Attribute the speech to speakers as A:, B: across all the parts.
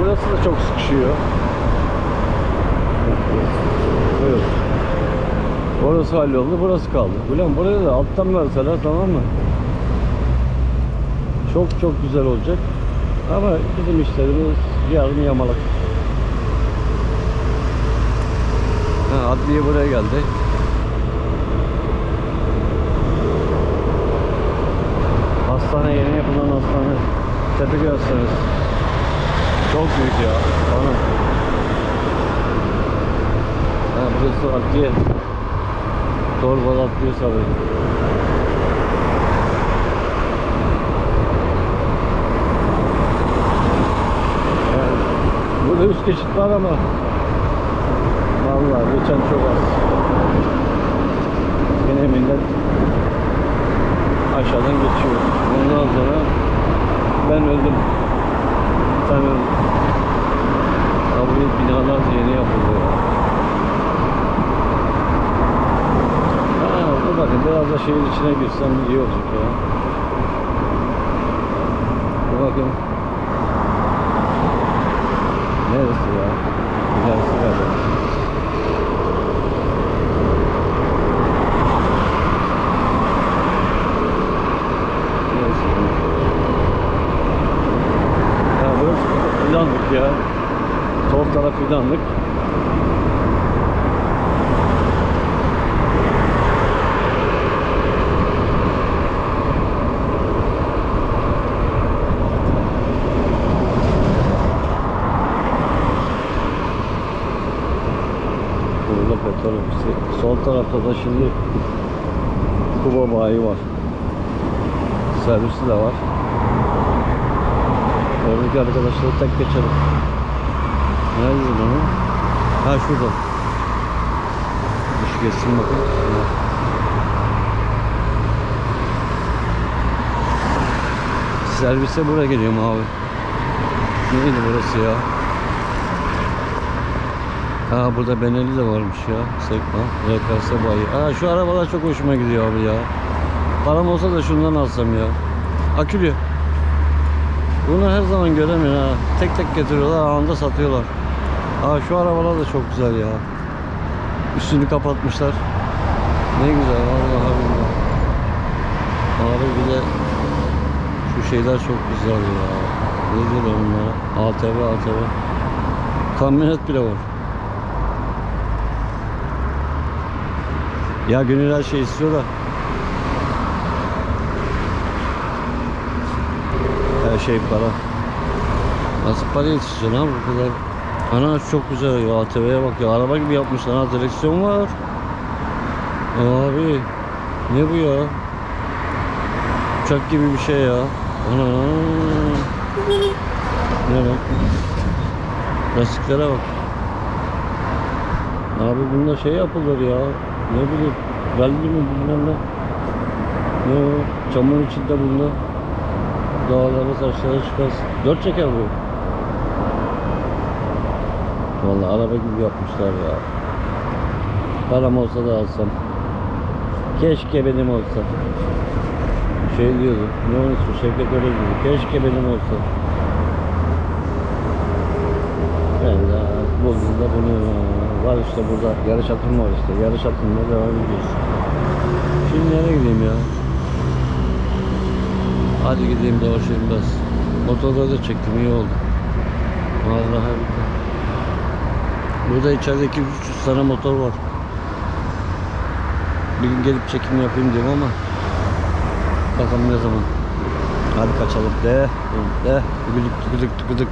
A: burası da çok sıkışıyor. Evet. Orası halloldu, burası kaldı. Ulan buraya da alttan verseler tamam mı? Çok çok güzel olacak. Ama bizim işlerimiz yarım yamalak. Ha, adliye buraya geldi. Hastane yeni yapılan hastane. Tepe Hastanesi. Çok büyük ya. Bana. Ha, burası adliye. Torbalı adliye sanırım. Yani burada üst geçit var ama Vallahi geçen çok az. Yine millet aşağıdan geçiyor. Ondan sonra ben öldüm. Sen öldün. Abi binalar yeni yapılıyor. Ha, dur bakın biraz da şehir içine girsem iyi olacak ya. Dur bakın. Neresi ya? Neresi galiba? Fidanlık ya. Sol taraf fidanlık. Burada petrol ofisi. Sol tarafta da şimdi Kuba bayi var. Servisi de var. Oradaki arkadaşları tek geçelim. Nerede lan o? Ha şurada. Düş geçsin bakın. Servise buraya geliyorum abi. Neydi burası ya? Ha burada Benelli de varmış ya. Sekma, RKS bayi. Aa şu arabalar çok hoşuma gidiyor abi ya. Param olsa da şundan alsam ya. Akülü. Bunu her zaman göremiyorum ha. Tek tek getiriyorlar, anında satıyorlar. Aa şu arabalar da çok güzel ya. Üstünü kapatmışlar. Ne güzel vallahi billahi. Abi bir de şu şeyler çok güzel ya. Ne diyorlar bunlara? ATV ATV. Kamyonet bile var. Ya gönül her şey istiyor da. Her şey para. Nasıl para yetişeceksin abi bu kadar? Ana çok güzel ya ATV'ye bak ya araba gibi yapmışlar ha direksiyon var. Abi ne bu ya? Uçak gibi bir şey ya. Ana. Ne lan? Lastiklere bak. Abi bunda şey yapılır ya. Ne bileyim. Belli mi bilmem ne. Ne o? Çamur içinde bunda. Dağlara taşlara çıkarsın. Dört çeker bu. Vallahi araba gibi yapmışlar ya. Param olsa da alsam. Keşke benim olsa. Şey diyordu. Ne ismi? Şevket öyle diyordu. Keşke benim olsa. Ben de bulduğumda bunu var işte burada yarış atım var işte. Yarış atımla devam ediyoruz. Şimdi nereye gideyim ya? Hadi gideyim dolaşayım biraz. Motorları da çektim iyi oldu. Vallahi billahi. Burada içeride 200 tane motor var. Bir gün gelip çekim yapayım diyorum ama bakalım ne zaman. Hadi kaçalım de de tıkıdık tıkıdık tıkıdık.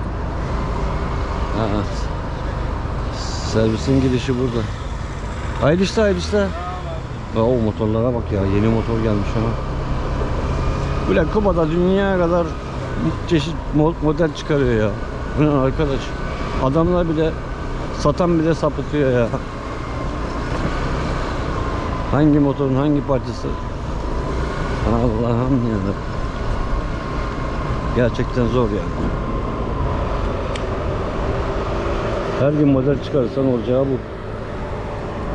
A: Evet. Servisin girişi burada. Haydi işte haydi işte. O motorlara bak ya yeni motor gelmiş ama. Ulan Kuba'da dünya kadar bir çeşit mo- model çıkarıyor ya. Ne arkadaş? Adamlar bile satan bile sapıtıyor ya. Hangi motorun hangi parçası? Allah'ım ya. Gerçekten zor yani. Her gün model çıkarırsan olacağı bu.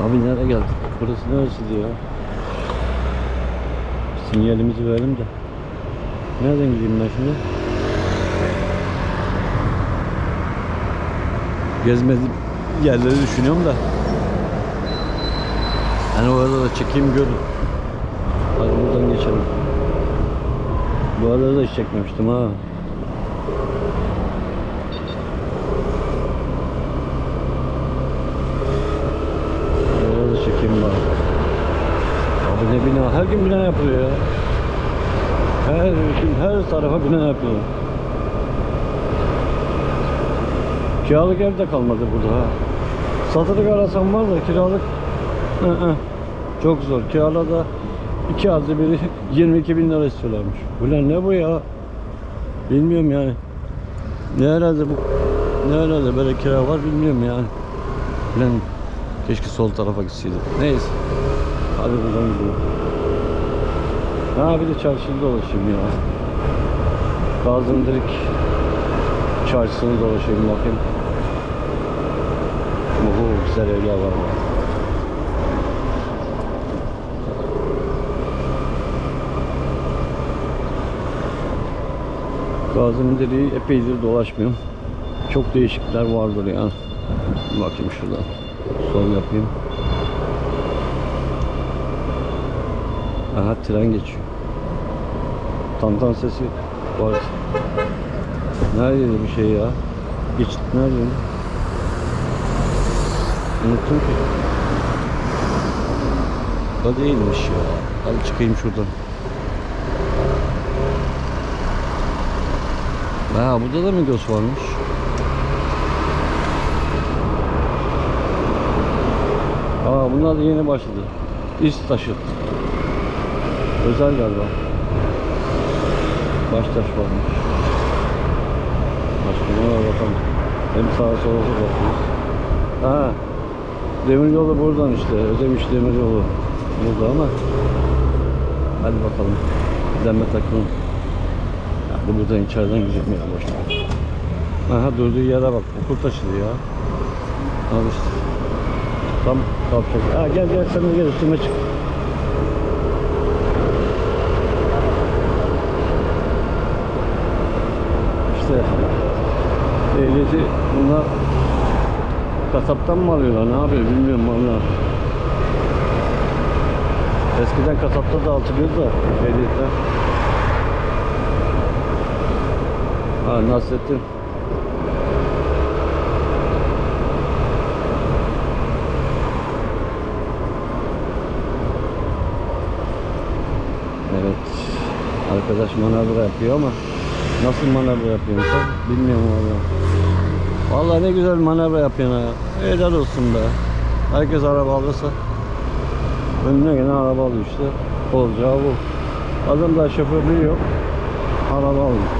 A: Abi nereye geldik? Burası neresiydi ya? Sinyalimizi verelim de. Nereden gideyim ben şimdi? Gezmediğim yerleri düşünüyorum da. Hani orada da çekeyim görün. Hadi buradan geçelim. Bu arada da hiç çekmemiştim ha. Orada da çekeyim bak. Her gün bina yapılıyor ya. Her gün her tarafa bina yapıyor. Kiralık ev de kalmadı burada ha. Satılık arasam var da kiralık ı ı, çok zor. Kiralada iki artı biri 22 bin lira istiyorlarmış. Ulan ne bu ya? Bilmiyorum yani. Ne herhalde bu ne herhalde böyle kira var bilmiyorum yani. Ulan keşke sol tarafa gitseydim. Neyse. Hadi buradan gidelim. Ha bir de çarşıda dolaşayım ya. Gaziantep çarşısını dolaşayım bakayım. Oho güzel evler var. ya. Gaziantep'i epeydir dolaşmıyorum. Çok değişiklikler vardır yani. Bakayım şuradan. Sol yapayım. Aha tren geçiyor. Tantan sesi var. Neredeydi bir şey ya? Geçit nerede? Unuttum ki. O değilmiş ya. Hadi çıkayım şuradan. Ha burada da Migros varmış. Aa bunlar da yeni başladı. İst taşıt. Özel galiba. Baştaş varmış. Başka ne var bakalım. Hem sağa sola bakıyoruz. Ha. Demir yolu buradan işte. Ödemiş demir yolu. Burada ama. Hadi bakalım. Demme takılın. Hadi buradan içeriden gidelim ya boşver. Aha durduğu yere bak. Okul taşıdı ya. Al işte. Tam kalkacak. Ha gel gel sen de gel üstüme çık. İşte ehliyeti bunlar kasaptan mı alıyorlar ne yapıyor bilmiyorum valla. Eskiden kasapta da atılıyordu da ehliyetler. Ha Nasrettin. Evet. Arkadaş manavra yapıyor ama nasıl manavra yapıyorsa bilmiyorum valla. Vallahi ne güzel manavra yapıyorsun ha. Helal olsun be. Herkes araba alırsa önüne gelen araba alıyor işte. Olacağı bu. Adam da şoförlüğü yok. Araba alıyor.